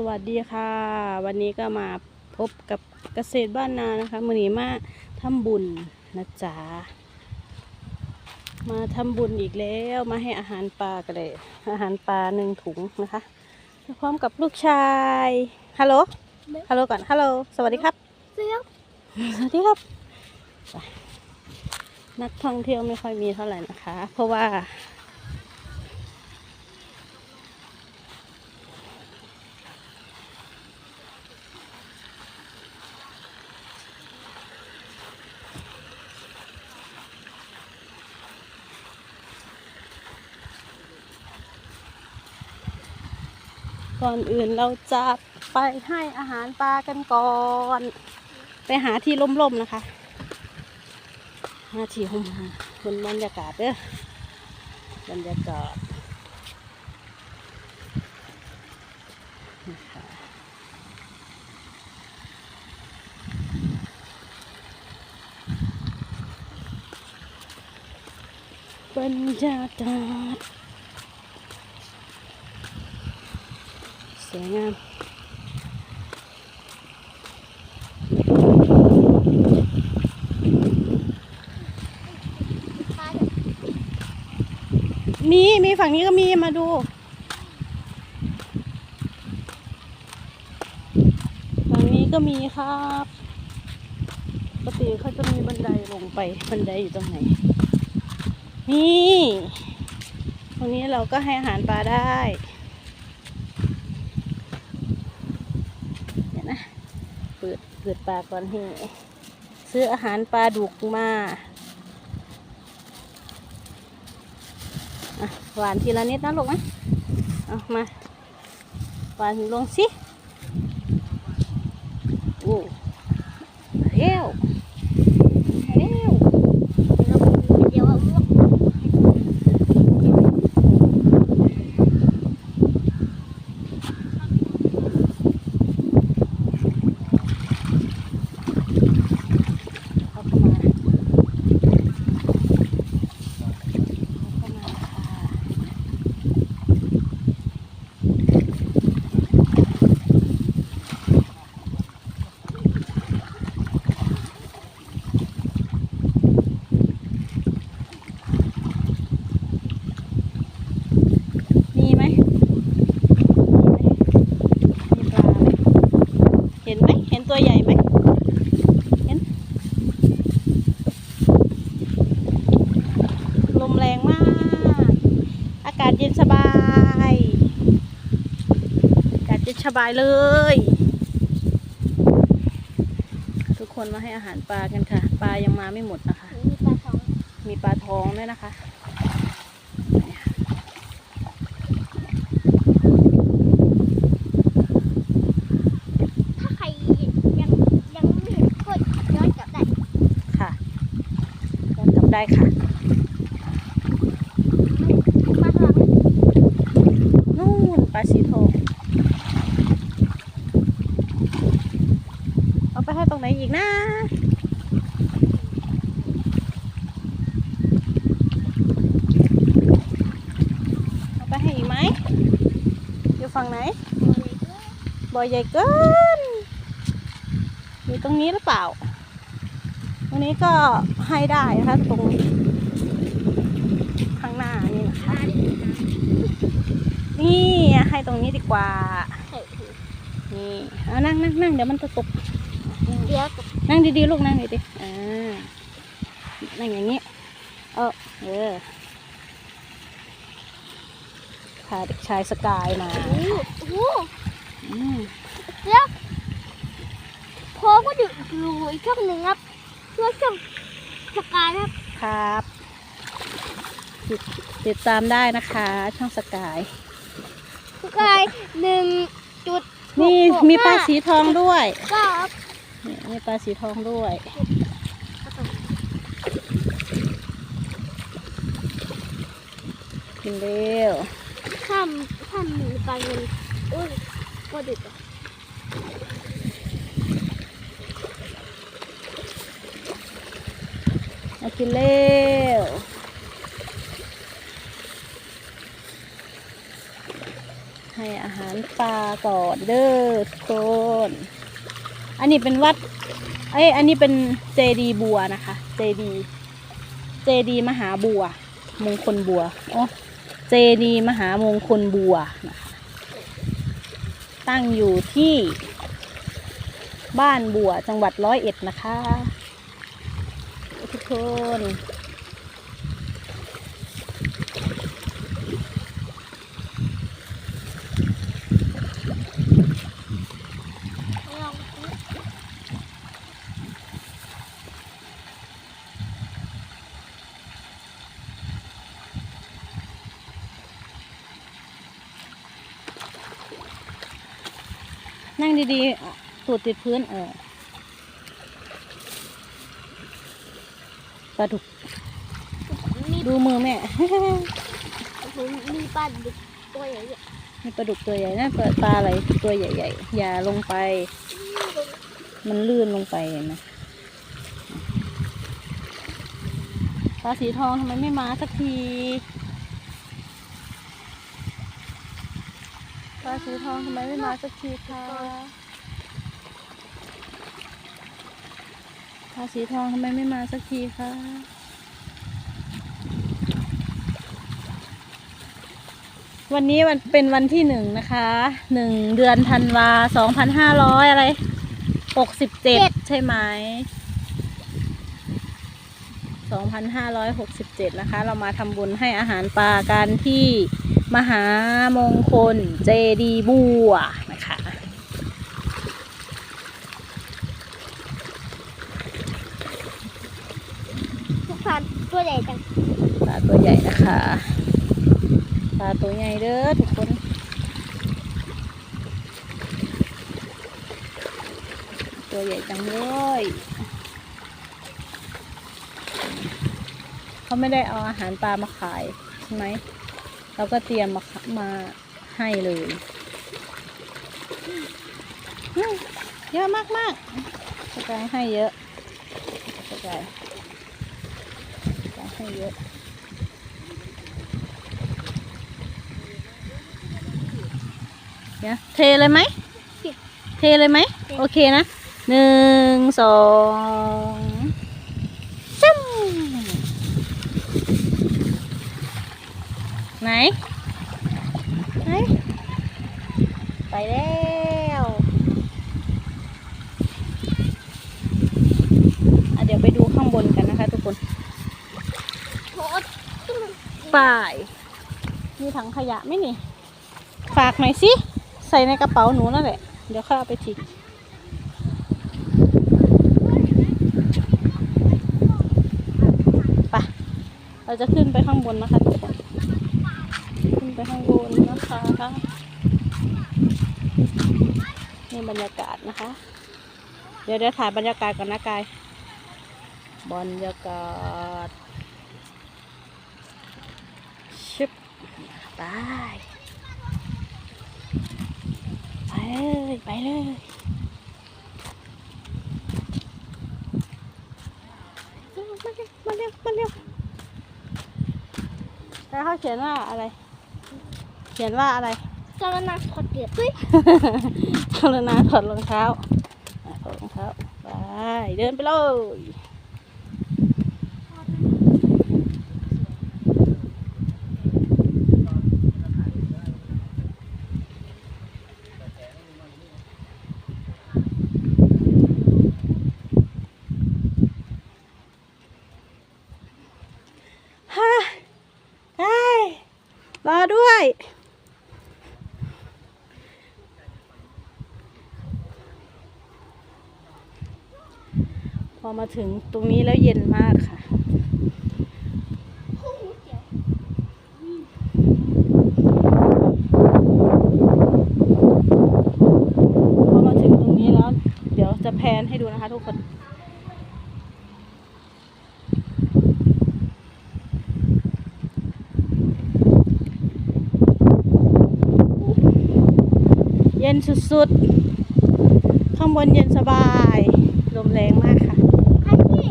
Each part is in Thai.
สวัสดีค่ะ วันนี้ก็มาพบกับเกษตรบ้านนานะคะมือนี้มาทำบุญนะจ๊ะมาทำบุญอีกแล้วมาให้อาหารปลากันเลย อาหารปลาหนึ่งถุงนะคะพร้อมกับลูกชายฮัลโหลฮัลโหลก่อนฮัลโหลสวัสดีครับเสื้อสวัสดีครับไปนักท่องเที่ยวไม่ค่อยมีเท่าไหร่นะคะ เพราะว่า ก่อนอื่นเราจะไปให้อาหารปลากันก่อน ไปหาที่ร่มๆนะคะหาที่ห่มๆคนบรรยากาศเด้อบรรยากาศบรรยากาศ วยงามมีมีฝั่งนี้ก็มีมาดูฝั่งนี้ก็มีครับปกติเขาจะมีบันไดลงไปบันไดอยู่ตรงไหน นี่ ตรงนี้เราก็ให้อาหารปลาได้เดี๋ยวนะ เปิดปลาก่อนให้ซื้ออาหารปลาดุกมาหวานทีละนิดนะลูกนะเอามาหวานลงสิโอ้เร็วเร็ว เดี๋ยวเอาลวก เอาเข้ามาเอาเข้ามาค่ะมีไหมมีปลาไหมเห็นไหมเห็นตัวใหญ่ไหม เห็น ลมแรงมาก อากาศเย็นสบาย อากาศเย็นสบายเลย ทุกคนมาให้อาหารปลากันค่ะ ปลายังมาไม่หมดนะคะ มีปลาทอง มีปลาทองด้วยนะคะถ้าใครยังยังไม่เห็นก็ย้อนกลับได้ค่ะย้อนกลับได้ค่ะ มาทาง นู่นปลาสีทองเอาไปให้ตรงไหนอีกนะ เอาไปให้อีกไหม อยู่ฝั่งไหน บ่อใหญ่เกินอยู่ตรงนี้หรือเปล่าตรงนี้ก็ให้ได้นะคะตรงข้างหน้านี่นะคะนี่ให้ตรงนี้ดีกว่า นี่เอานั่งนั่งนั่งเดี๋ยวมันจะตกเดี๋ยวนั่งดีๆลูกนั่งดีๆอ่านั่งอย่างนี้ เออเออพาเด็กชายสกายมา โอ้โหอืมเดี๋ยวพอก็อยู่อยู่อีกช่องหนึ่งครับเพื่อช่องสกายครับครับติดติดตามได้นะคะ ช่องสกาย สกายหนึ่งจุดนี่หกมีปลาห้สีทองด้วยเก้าครับนี่มีปลาสีทองด้วยกินเร็วข้ามข้ามหนึ่งปลาเงินโอ้ย ก็ดึกอะมากินเร็วให้อาหารปลาก่อนเด้อทุกคน อันนี้เป็นวัด เอ้ยอันนี้เป็นเจดีบัวนะคะ เจดีเจดีมหาบัว มงคลบัวอ๋อเจดีมหามงคลบัวนะคะ ตั้งอยู่ที่ บ้านบัวจังหวัดร้อยเอ็ดนะคะ ทุกคน นั่งดีๆอะตูดติดพื้นเออปลาดุก มีดูมือแม่ ผมมีปลาดุกตัวใหญ่อะมีปลาดุกตัวใหญ่นะปลาปลาอะไรตัวใหญ่ๆอย่าลงไป มันลื่นลงไปเห็นไหมปลาสีทองทำไมไม่มาสักที ปลา สีทองทำไมไม่มาสักทีคะปลาสีทองทำไมไม่มาสักทีคะวันนี้มันเป็นวันที่หนึ่งนะคะหนึ่งเดือนธันวาสองพันห้าร้อยอะไรหกสิบเจ็ดใช่ไหมสองพันห้าร้อยหกสิบเจ็ดนะคะ เรามาทำบุญให้อาหารปลากันที่ มหามงคลเจดีบัวนะคะทุกปลาตัวใหญ่จังปลาตัวใหญ่นะคะปลาตัวใหญ่เด้อทุกคนตัวใหญ่จังเลยเขาไม่ได้เอาอาหารปลามาขายใช่ไหม เราก็เตรียมมามาให้เลยเยอะมากมากกระจายให้เยอะกระจายกระจายให้เยอะเดี๋ยวเทเลยไหม เทเลยไหม โอเคนะหนึ่งสองซึม ไหน ไหน ไปแล้วเดี๋ยวไปดูข้างบนกันนะคะ ทุกคนป่าย มีถังขยะไหมนี่ ฝากหน่อยสิ ใส่ในกระเป๋าหนูนั่นแหละ เดี๋ยวค่อยเอาไปทิ้งไปเราจะขึ้นไปข้างบนนะคะทุกคน ไปข้างบนนะคะนี่บรรยากาศนะคะ เดี๋ยวเดี๋ยวถ่ายบรรยากาศก่อนนะกาย บรรยากาศชึบไปไปเลยไปเลยมาเร็วมาเร็วมาเร็วแล้วเขาเขียนว่าอะไร ขียนว่าอะไรกระนาขอดเดือดด้วยกรุณาถอดรองเท้าอะถอดรองเท้าไปเดินไปเลย ฮ่าไอ้ยรอด้วย พ อมาถึงตรงนี้แล้วเย็นมากค่ะพอมาถึงตรงนี้แล้ว เดี๋ยวจะแพนให้ดูนะคะทุกคนเย็นสุดๆ ข้างบนเย็นสบาย ลมแรงมากค่ะ ใครที่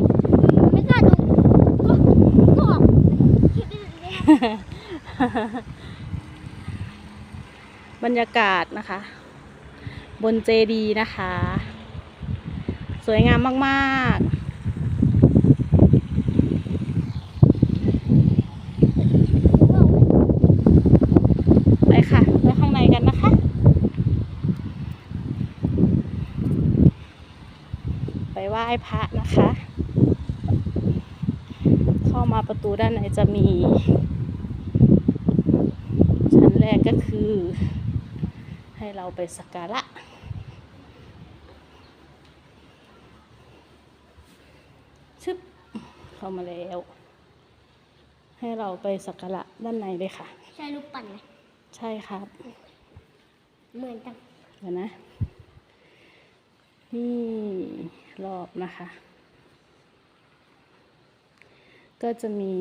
ไม่กล้าดูก็ก็ออกคลิปนี้เลยนะ บรรยากาศนะคะ บนเจดีนะคะ สวยงามมากๆไปค่ะไปข้างในกันนะคะไปไหว้พระนะคะ เข้ามาประตูด้านในจะมี ชั้นแรกก็คือ ให้ เราไปสักการะชึบเข้ามาแล้ว ให้เราไปสักการะด้านในเลยค่ะ ใช่รูปปั้นไหมใช่ครับ เหมือนกันเดี๋ยวนะ นี่รอบนะคะ ก็จะมี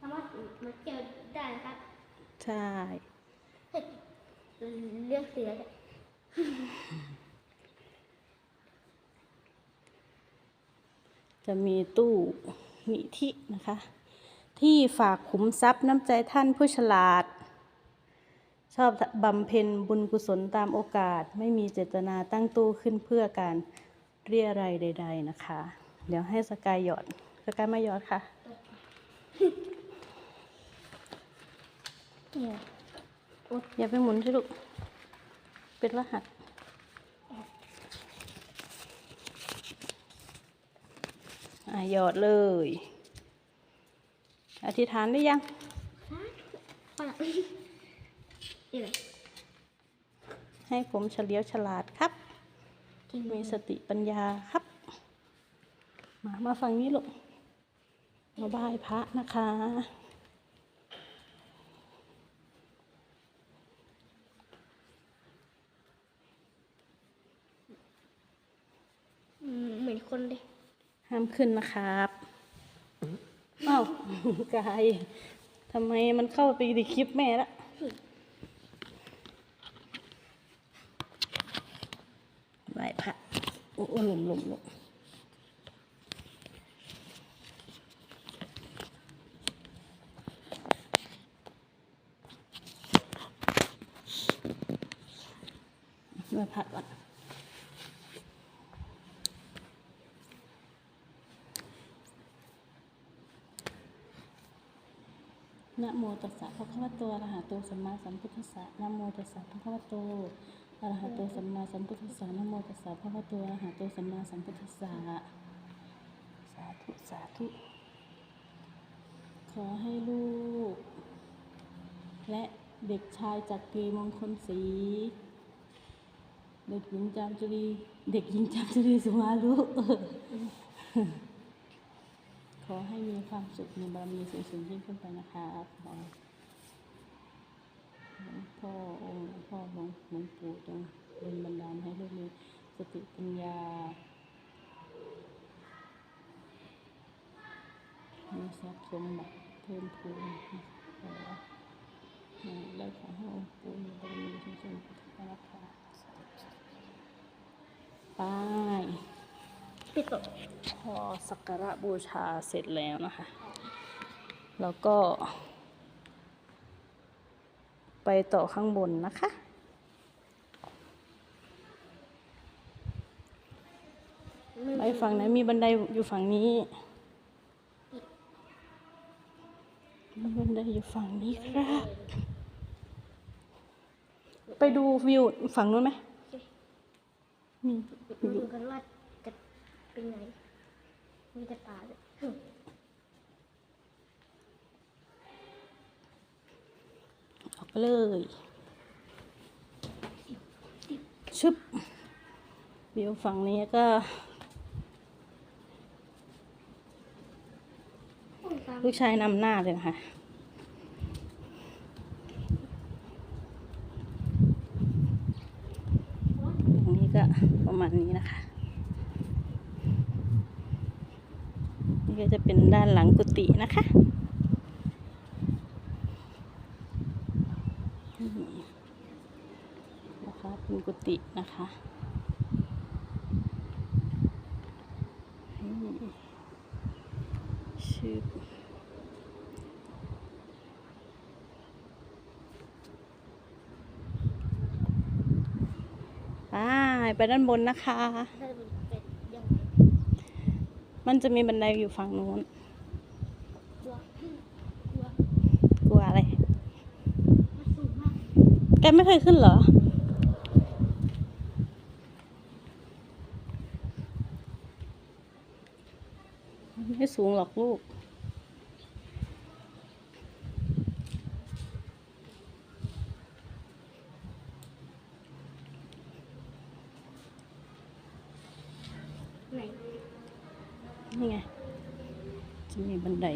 สามารถมาเจอได้ครับ ใช่ เลือกเสือเนี่ยจะมีตู้นิธินะคะ ที่ฝากขุมทรัพย์น้ำใจท่านผู้ฉลาด ชอบบำเพ็ญบุญกุศลตามโอกาส ไม่มีเจตนาตั้งตู้ขึ้นเพื่อการเรียอะไรยใด ๆ นะคะ เดี๋ยวให้สกายหยอดสกายมาหยอดค่ะ เนี่ยอย่าไปหมุนสิลูก เป็นรหัสอะหยอดเลย อธิษฐานได้ยังฝรั่งนี่เลยให้ผมเฉลียวฉลาดครับกินมีสติปัญญาครับ มา มาฟังนี้ลูกมาไหว้พระนะคะ อืมเหมือนคนเลย ห้า มขึ้นนะครับอ้าวกายทำไมมันเข้าไปในคลิปแม่ละไหว้พระโอ้หลมหลมหลมไหว้พระก่อน นะโมตัสสะภะคะวะโตอระหะโตสัมมาสัมพุทธัสสะนะโมตัสสะภะคะวะโตอระหะโตสัมมาสัมพุทธัสสะนะโมตัสสะภะคะวะโตอระหะโตสัมมาสัมพุทธัสสะสาธุสาธุขอให้ลูก และเด็กชายจักรีมงคลศรีเด็กหญิงจามจุรีเด็กหญิงจามจุรีสุมาลุ อให้มีความสุขมีบารมีสูงสูงยิ่งขึ้นไปนะคะขอหลวงพ่อองค์หลวงพ่อหลวงหลวงปู่จงดลบันดาลให้ลูกมีสติปัญญามีทรัพย์สมบัติเพิ่มพูนขอและขอให้องค์ปู่มีบารมีสูงสูงขึ้นไปนะคะไป ปิดตกพอสักการะบูชาเสร็จแล้วนะคะ แล้วก็ ไปต่อข้างบนนะคะ ไปฝั่งไหนมีบันไดอยู่ฝั่งนี้มีบันไดอยู่ฝั่งนี้ครับ ไปดูวิวฝั่งนู้นไหมมีมาดูกันว่า จะเป็นไงมีแต่ป่าเลยออกไปเลยชึบวิวฝั่งนี้ก็ลูกชายนำหน้าเลยนะคะตรงนี้ก็ประมาณนี้นะคะ นี่ก็จะเป็น ด้านหลังกุฏินะคะ นะคะเป็นกุฏินะคะชื่อไปด้านบนนะคะ ถ้ามันเป็นยังไง มันจะมีบันไดอยู่ฝั่งนู้น กลัวกลัวกลัวอะไรมันสูงมากแกไม่เคยขึ้นเหรอ ไม่สูงหรอกลูก ไหน นี่ไง จะมีบันได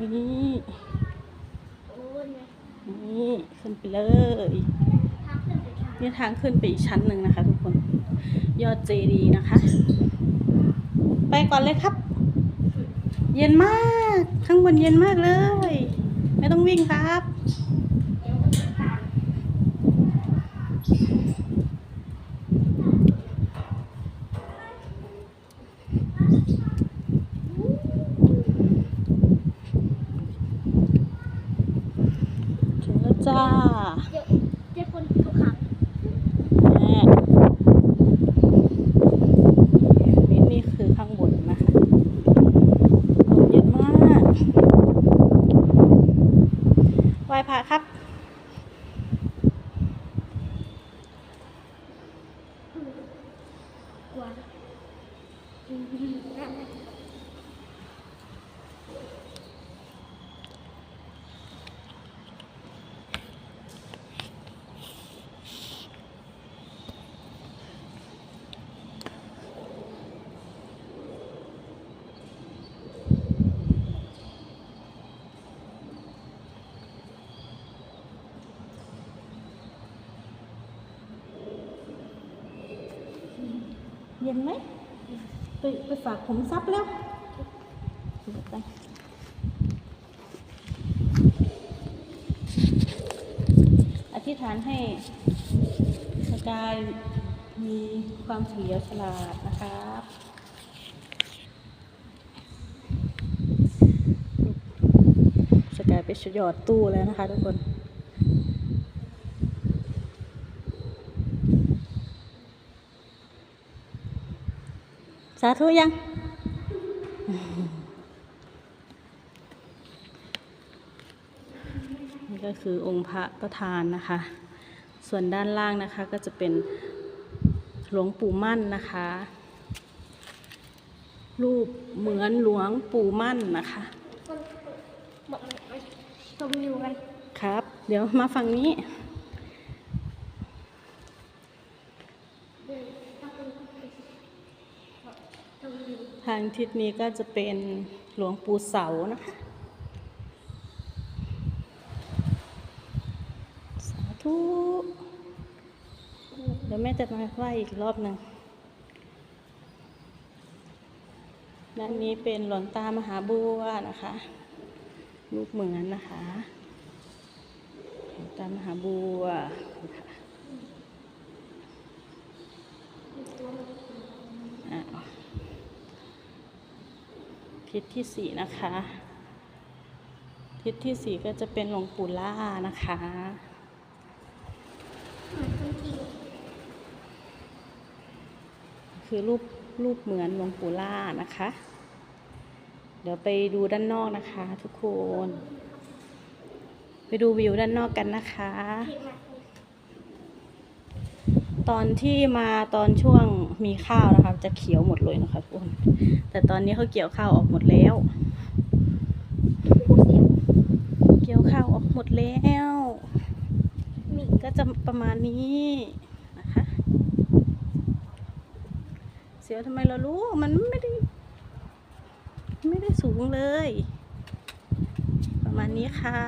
นี่นี่ขึ้นไปเลยนี่ทางขึ้นไปอีกชั้นหนึ่งนะคะทุกคน ยอดเจดีนะคะ ไปก่อนเลยครับ เย็นมาก ข้างบนเย็นมากเลย ไม่ต้องวิ่งครับ เดี๋ยวมันจะตาม ถึงแล้วจ้า เดี๋ยวเดี๋ยวคนเขาขัง แม่นี่นี่คือข้างบนนะคะลมเย็นมากไหว้พระครับ กลัวอืมนั่นน่ะ เย็นไหมไปไปฝากผมซับแล้วไปอธิษฐานให้สกายมีความเฉลียวฉลาดนะครับสกายไปหยอดตู้แล้วนะคะทุกคน สาธุยัง นี่ก็คือองค์พระประธานนะคะ ส่วนด้านล่างนะคะก็จะเป็นหลวงปู่มั่นนะคะ รูปเหมือนหลวงปู่มั่นนะคะคนบอกมันไปชมวิวกันครับ เดี๋ยวมาฝั่งนี้ เดินถ้าคนไปชมวิว ทางทิศนี้ก็จะเป็นหลวงปู่เสานะคะ สาธุ เดี๋ยวแม่จะมาไหว้อีกรอบหนึ่งด้านนี้เป็นหลวงตามหาบัวนะคะ รูปเหมือนนะคะหลวงตามหาบัวนะคะอ้าว ทิศที่สี่นะคะ ทิศที่สี่ก็จะเป็นหลวงปู่ล่านะคะคือรูปรูปเหมือนหลวงปู่ล่านะคะ เดี๋ยวไปดูด้านนอกนะคะทุกคน ไปดูวิวด้านนอกกันนะคะ ตอนที่มาตอนช่วงมีข้าวนะคะ จะเขียวหมดเลยนะคะทุกคนแต่ตอนนี้เขาเกี่ยวข้าวออกหมดแล้ว เกี่ยวข้าวออกหมดแล้วมีก็จะประมาณนี้นะคะเสียวทำไมเรารู้มันไม่ได้ ไม่ได้สูงเลย ประมาณนี้ค่ะ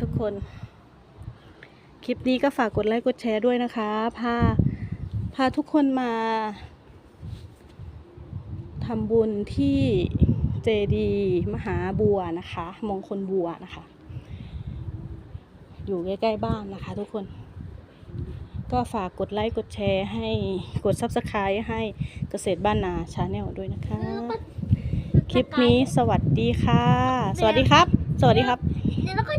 ทุก คน คลิปนี้ก็ฝากกดไลค์กดแชร์ด้วยนะคะ พา พาทุกคนมาทำบุญที่เจดีย์มหาบัวนะคะ มงคลบัวนะคะ อยู่ใกล้ๆบ้านนะคะทุกคน ก็ก็ฝากกดไลค์กดแชร์ให้กด Subscribe ให้เกษตรบ้านนาชาแนลด้วยนะคะ คลิปนี้สวัสดีค่ะ สวัสดีครับ สวัสดีครับเดี๋ยวแล้วก็